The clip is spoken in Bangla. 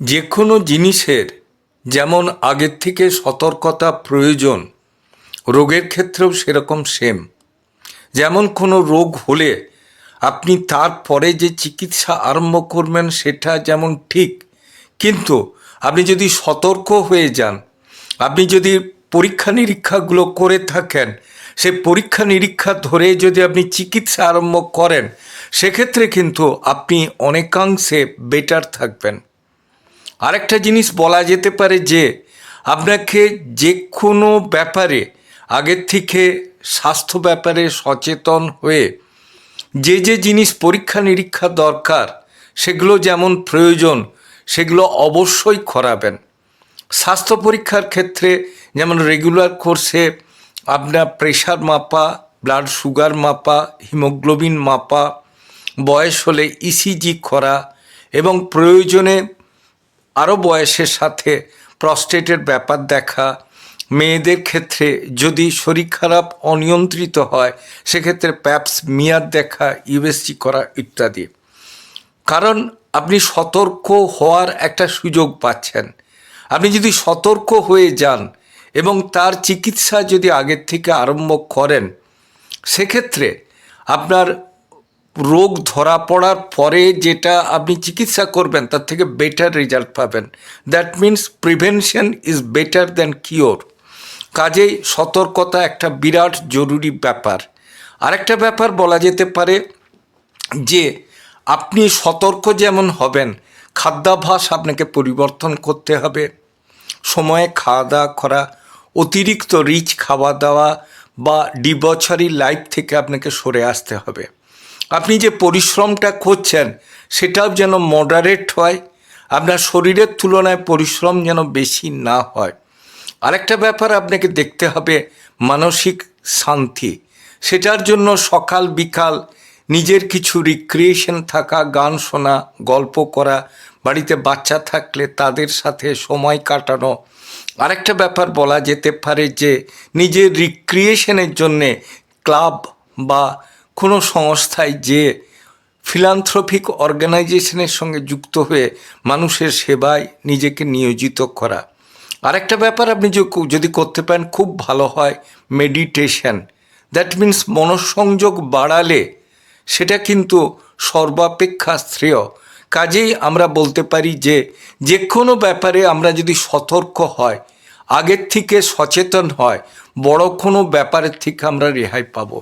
যে কোনো জিনিসের যেমন আগের থেকে সতর্কতা প্রয়োজন, রোগের ক্ষেত্রেও সেরকম সেম। যেমন কোনো রোগ হলে আপনি তারপরে যে চিকিৎসা আরম্ভ করবেন সেটা যেমন ঠিক, কিন্তু আপনি যদি সতর্ক হয়ে যান, আপনি যদি পরীক্ষা নিরীক্ষাগুলো করে থাকেন, সে পরীক্ষা নিরীক্ষা ধরে যদি আপনি চিকিৎসা আরম্ভ করেন, সেক্ষেত্রে কিন্তু আপনি অনেকাংশে বেটার থাকবেন। আরেকটা জিনিস বলা যেতে পারে যে, আপনাকে যে কোনো ব্যাপারে আগের থেকে স্বাস্থ্য ব্যাপারে সচেতন হয়ে, যে যে জিনিস পরীক্ষা নিরীক্ষা দরকার, সেগুলো যেমন প্রয়োজন, সেগুলো অবশ্যই করাবেন। স্বাস্থ্য পরীক্ষার ক্ষেত্রে যেমন রেগুলার কোর্সে আপনার প্রেশার মাপা ব্লাড সুগার মাপা হিমোগ্লোবিন মাপা, বয়স হলে ইসিজি করা এবং প্রয়োজনে আরও বয়সের সাথে প্রস্টেটের ব্যাপার দেখা। মেয়েদের ক্ষেত্রে যদি শরীর খারাপ, অনিয়ন্ত্রিত হয়, সেক্ষেত্রে প্যাপস মিয়ার দেখা ইউএসজি করা ইত্যাদি। কারণ আপনি সতর্ক হওয়ার একটা সুযোগ পাচ্ছেন। আপনি যদি সতর্ক হয়ে যান এবং তার চিকিৎসা যদি আগের থেকে আরম্ভ করেন, সেক্ষেত্রে আপনার রোগ ধরা পড়ার পরে যেটা আপনি চিকিৎসা করবেন, তার থেকে বেটার রেজাল্ট পাবেন। That means prevention is better than cure কাজেই সতর্কতা একটা বিরাট জরুরি ব্যাপার। আরেকটা ব্যাপার বলা যেতে পারে যে, আপনি সতর্ক যেমন হবেন, খাদ্যাভ্যাস আপনাকে পরিবর্তন করতে হবে। সময়ে খাওয়া দাওয়া করা, অতিরিক্ত রিচ খাওয়া দাওয়া বা ডিবছারি লাইফ থেকে আপনাকে সরে আসতে হবে। আপনি যে পরিশ্রমটা করছেন, সেটাও যেন মডারেট হয়। আপনার শরীরের তুলনায় পরিশ্রম যেন বেশি না হয়। আরেকটা ব্যাপার আপনাকে দেখতে হবে, মানসিক শান্তি। সেটার জন্য সকাল বিকাল নিজের কিছু রিক্রিয়েশন থাকা, গান শোনা, গল্প করা, বাড়িতে বাচ্চা থাকলে তাদের সাথে সময় কাটানো। আরেকটা ব্যাপার বলা যেতে পারে যে, নিজের রিক্রিয়েশনের জন্যে ক্লাব বা কোনো সংস্থায় যে ফিলান্থ্রপিক অর্গানাইজেশনের সঙ্গে যুক্ত হয়ে মানুষের সেবায় নিজেকে নিয়োজিত করা। আরেকটা ব্যাপার আপনি যদি করতে পারেন, খুব ভালো হয় মেডিটেশন দ্যাট মিন্স মনঃসংযোগ বাড়ালে সেটা কিন্তু সর্বাপেক্ষা শ্রেয়। কাজেই আমরা বলতে পারি যে যে কোনো ব্যাপারে আমরা যদি সতর্ক হয়, আগের থেকে সচেতন হয়, বড় কোনো ব্যাপারের থেকে আমরা রেহাই পাবো।